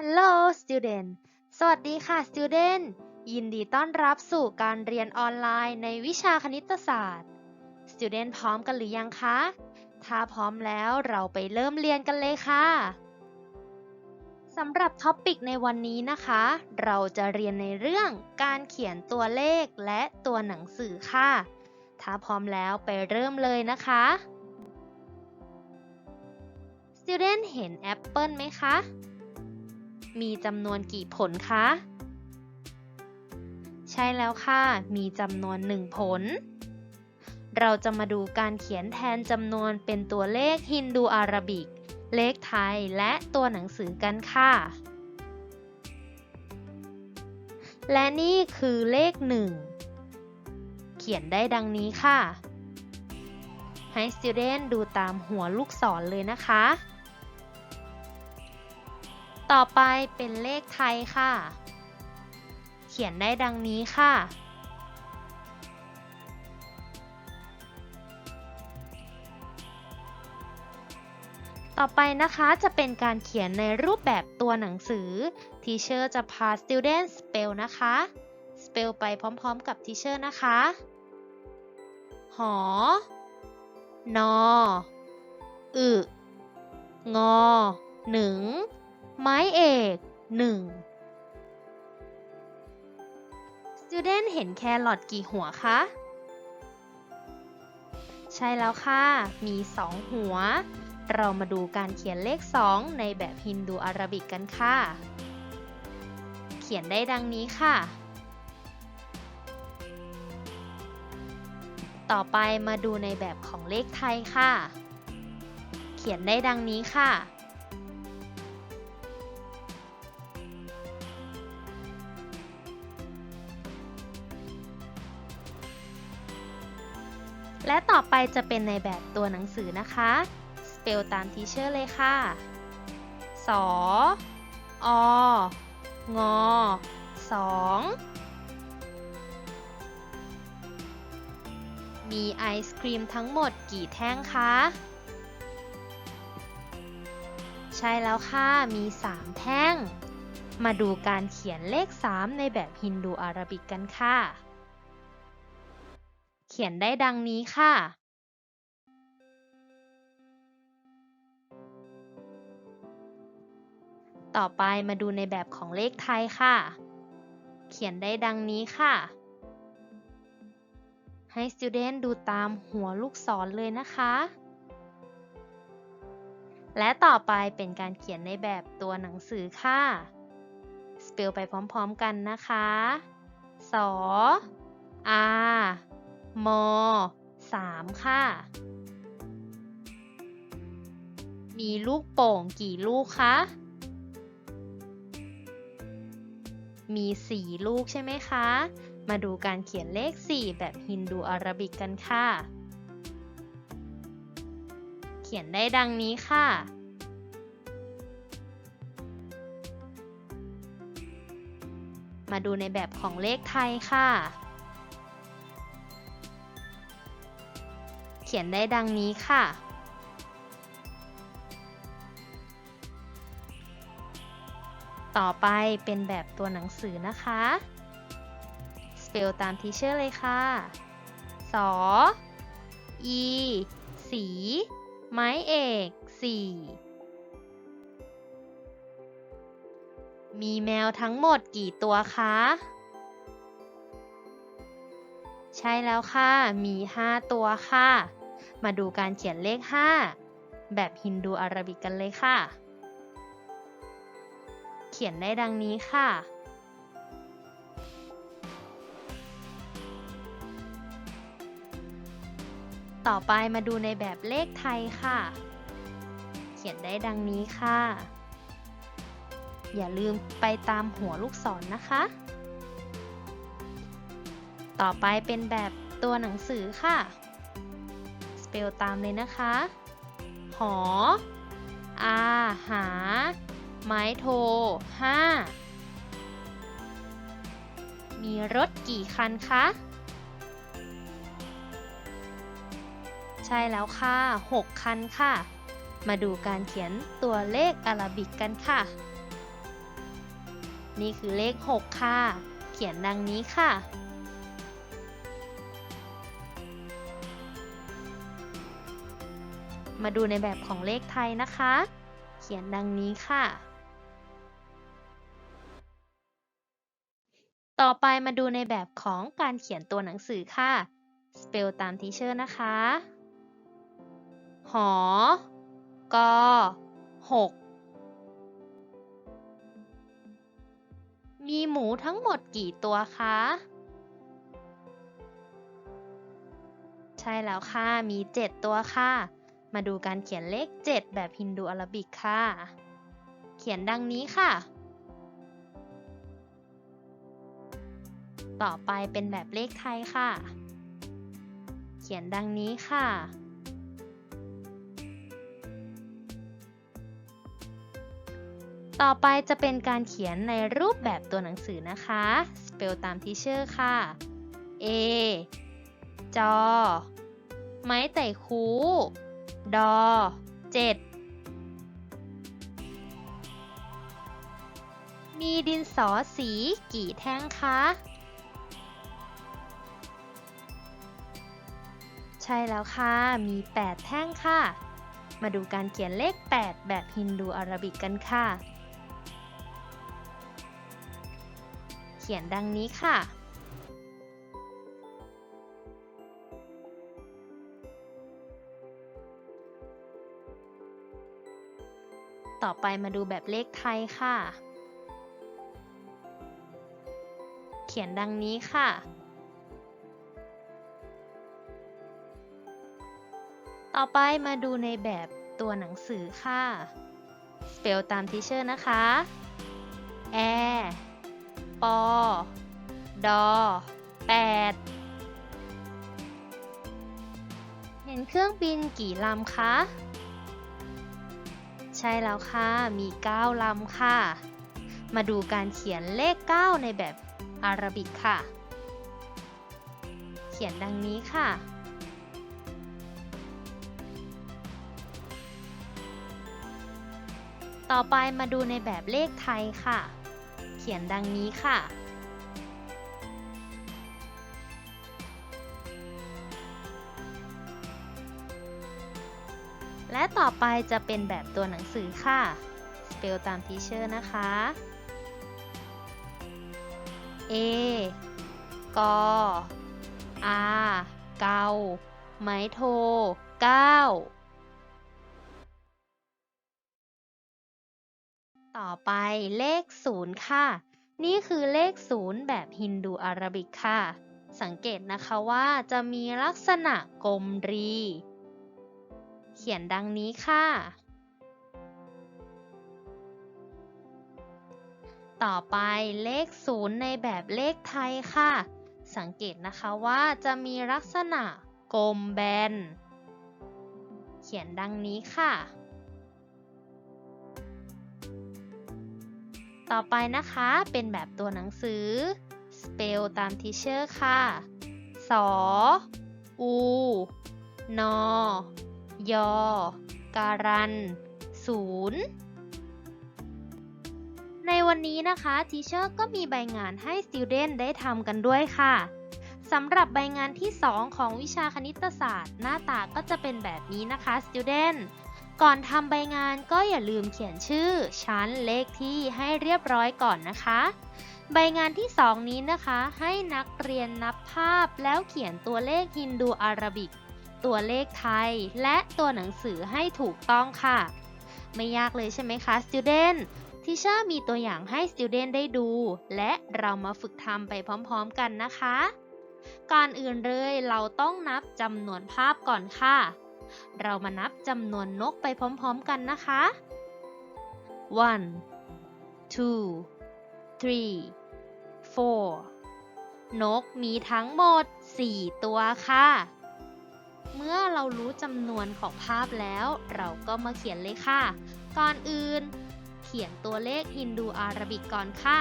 Hello student สวัสดีค่ะ student ยินดีต้อนรับสู่การเรียนออนไลน์ในวิชาคณิตศาสตร์ student พร้อมกันหรือยังคะ ถ้าพร้อมแล้วเราไปเริ่มเรียนกันเลยค่ะสำหรับท็อปิกในวันนี้นะคะ เราจะเรียนในเรื่องการเขียนตัวเลขและตัวหนังสือค่ะ ถ้าพร้อมแล้วไปเริ่มเลยนะคะ student เห็นแอปเปิลไหมคะ มีจำนวนกี่ผลคะ ใช่แล้วค่ะ มีจำนวนหนึ่งผล เราจะมาดูการเขียนแทนจำนวนเป็นตัวเลขฮินดูอาราบิก เลขไทยและตัวหนังสือกันค่ะ และนี่คือเลขหนึ่งเขียนได้ดังนี้ค่ะ ให้ student ดูตามหัวลูกศรเลยนะคะ ต่อไปเป็นเลขไทยค่ะ เขียนได้ดังนี้ค่ะ ต่อไปนะคะจะเป็นการเขียนในรูปแบบตัวหนังสือ Teacher จะพา Student spell นะคะ spell ไปพร้อมๆกับ Teacher นะคะ หอ นอ อึ งอหนึ่ง ไม้เอก 1 Student เห็นแครอทกี่หัวคะ ใช่แล้วค่ะ มี 2 หัว เรามาดูการเขียนเลข 2 ในแบบฮินดูอาราบิกกันค่ะ เขียนได้ดังนี้ค่ะ ต่อไปมาดูในแบบของเลขไทยค่ะ เขียนได้ดังนี้ค่ะ และต่อไปจะเป็นในแบบตัวหนังสือนะคะ สเปลตามทีเชอร์เลยค่ะ สอ อ งอสองมีไอศครีมทั้งหมดกี่แท่งคะ ใช่แล้วค่ะ มี 3 แท่ง มาดูการเขียนเลข 3 ในแบบฮินดูอาราบิกกันค่ะ ขียนได้ดังนี้ค่ะต่อไปมาดูในแบบของเลขไทยค่ะ เขียนได้ดังนี้ค่ะ ให้ student ดูตามหัวลูกศรเลยนะคะ และต่อไปเป็นการเขียนในแบบตัวหนังสือค่ะ spell ไปพร้อมๆกันนะคะสออา ม3ค่ะ มีลูกโป่งกี่ลูกคะ มี 4 ลูกใช่ไหมคะ มาดูการเขียนเลข 4 แบบฮินดูอารบิกกันค่ะ เขียนได้ดังนี้ค่ะมาดูในแบบของเลขไทยค่ะ เขียนได้ดังนี้ค่ะ ต่อไปเป็นแบบตัวหนังสือนะคะ สเปลตามทีเชอร์เลยค่ะ สอ อี สี ไม้เอก สี่ มีแมวทั้งหมดกี่ตัวคะ ใช่แล้วค่ะ มี 5 ตัวค่ะ มาดูการเขียนเลข 5 แบบฮินดูอาราบิกกันเลยค่ะ เขียนได้ดังนี้ค่ะ ต่อไปมาดูในแบบเลขไทยค่ะ เขียนได้ดังนี้ค่ะ อย่าลืมไปตามหัวลูกศรนนะคะ ต่อไปเป็นแบบตัวหนังสือค่ะ ลตามเลยนะคะ หอ อาหา ไม้โท5มีรถกี่คันคะ ใช่แล้วค่ะ 6 คันค่ะ มาดูการเขียนตัวเลขอาราบิกกันค่ะ นี่คือเลข 6 ค่ะ เขียนดังนี้ค่ะ มาดูในแบบของเลขไทยนะคะ เขียนดังนี้ค่ะ ต่อไปมาดูในแบบของการเขียนตัวหนังสือค่ะ สเปลตามทีเชอร์นะคะ หอกอหกมีหมูทั้งหมดกี่ตัวคะ ใช่แล้วค่ะ มี 7 ตัวค่ะ มาดูการเขียนเลข 7 แบบฮินดูอาราบิกค่ะ เขียนดังนี้ค่ะ ต่อไปเป็นแบบเลขไทยค่ะ เขียนดังนี้ค่ะ ต่อไปจะเป็นการเขียนในรูปแบบตัวหนังสือนะคะ สเปลตามทีเชอร์ค่ะ A จอ ไม้ไต่คู ดอเจ็ดมีดินสอสีกี่แท่งคะ ใช่แล้วค่ะ มี 8 แท่งค่ะ มาดูการเขียนเลข 8 แบบฮินดูอาราบิกกันค่ะ เขียนดังนี้ค่ะ ต่อไปมาดูแบบเลขไทยค่ะ เขียนดังนี้ค่ะ ต่อไปมาดูในแบบตัวหนังสือค่ะ สเปลตามทีเชอร์นะคะ แอ ปอ ดอแปดเห็นเครื่องบินกี่ลำคะ ช่แล้วค่ะ มี 9 ลำค่ะ มาดูการเขียนเลข 9 ในแบบอารบิกค่ะ เขียนดังนี้ค่ะ ต่อไปมาดูในแบบเลขไทยค่ะ เขียนดังนี้ค่ะ อไปจะเป็นแบบตัวหนังสือค่ะ สเปลตามทีเชอร์นะคะ A กอ R เกาไม้โท9ต่อไปเลข0ค่ะ นี่คือเลข0แบบฮินดูอาราบิกค่ะ สังเกตนะคะว่าจะมีลักษณะกลมรี เขียนดังนี้ค่ะ ต่อไปเลข 0 ในแบบเลขไทยค่ะ สังเกตนะคะว่าจะมีลักษณะกลมแบน เขียนดังนี้ค่ะ ต่อไปนะคะเป็นแบบตัวหนังสือ สเปลตามทีเชอร์ค่ะ สอ อู นอ ยอ การันศูนย์ในวันนี้นะคะทีเชอร์ก็มีใบงานให้ Student ได้ทำกันด้วยค่ะสำหรับใบงานที่ 2 ของวิชาคณิตศาสตร์ หน้าตาก็จะเป็นแบบนี้นะคะ Student ก่อนทำใบงานก็อย่าลืมเขียนชื่อ ชั้นเลขที่ให้เรียบร้อยก่อนนะคะ ใบงานที่ 2 นี้นะคะ ให้นักเรียนนับภาพแล้วเขียนตัวเลขฮินดูอาราบิก ตัวเลขไทย และตัวหนังสือให้ถูกต้องค่ะ ไม่ยากเลยใช่ไหมคะ student ทีเชอร์มีตัวอย่างให้ student ได้ดู และเรามาฝึกทำไปพร้อมๆกันนะคะ ก่อนอื่นเลยเราต้องนับจำนวนภาพก่อนค่ะ เรามานับจำนวนนกไปพร้อมๆกันนะคะ one two three four นกมีทั้งหมด 4 ตัวค่ะ เมื่อเรารู้จำนวนของภาพแล้ว เราก็มาเขียนเลยค่ะ ก่อนอื่น เขียนตัวเลขฮินดูอาราบิกก่อนค่ะ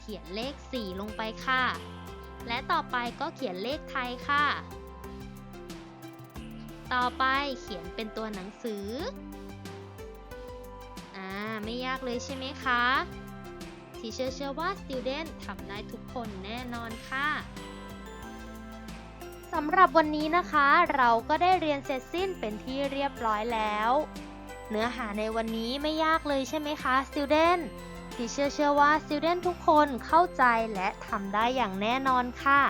เขียนเลข 4 ลงไปค่ะ และต่อไปก็เขียนเลขไทยค่ะ ต่อไปเขียนเป็นตัวหนังสือ อ่า ไม่ยากเลยใช่ไหมคะทีเชอร์เชื่อว่า student ทำได้ทุกคนแน่นอนค่ะ สำหรับวันนี้นะคะ เราก็ได้เรียนเสร็จสิ้นเป็นที่เรียบร้อยแล้ว เนื้อหาในวันนี้ไม่ยากเลยใช่ไหมคะ student ทีเชื่อเชื่อว่า student ทุกคนเข้าใจและทำได้อย่างแน่นอนค่ะ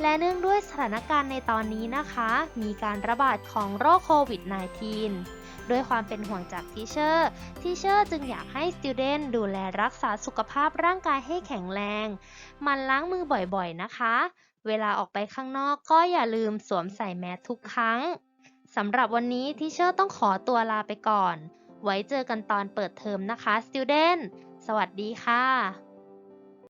และเนื่องด้วยสถานการณ์ในตอนนี้นะคะ มีการระบาดของโรคโควิด -19 ด้วยความเป็นห่วงจากทีเชอร์ทีเชอร์จึงอยากให้ student ดูแลรักษาสุขภาพร่างกายให้แข็งแรงมันล้างมือบ่อยๆนะคะ เวลาออกไปข้างนอกก็อย่าลืมสวมใส่แมสทุกครั้งสำหรับวันนี้ทีเชอร์ต้องขอตัวลาไปก่อน ไว้เจอกันตอนเปิดเทอมนะคะ student สวัสดีค่ะ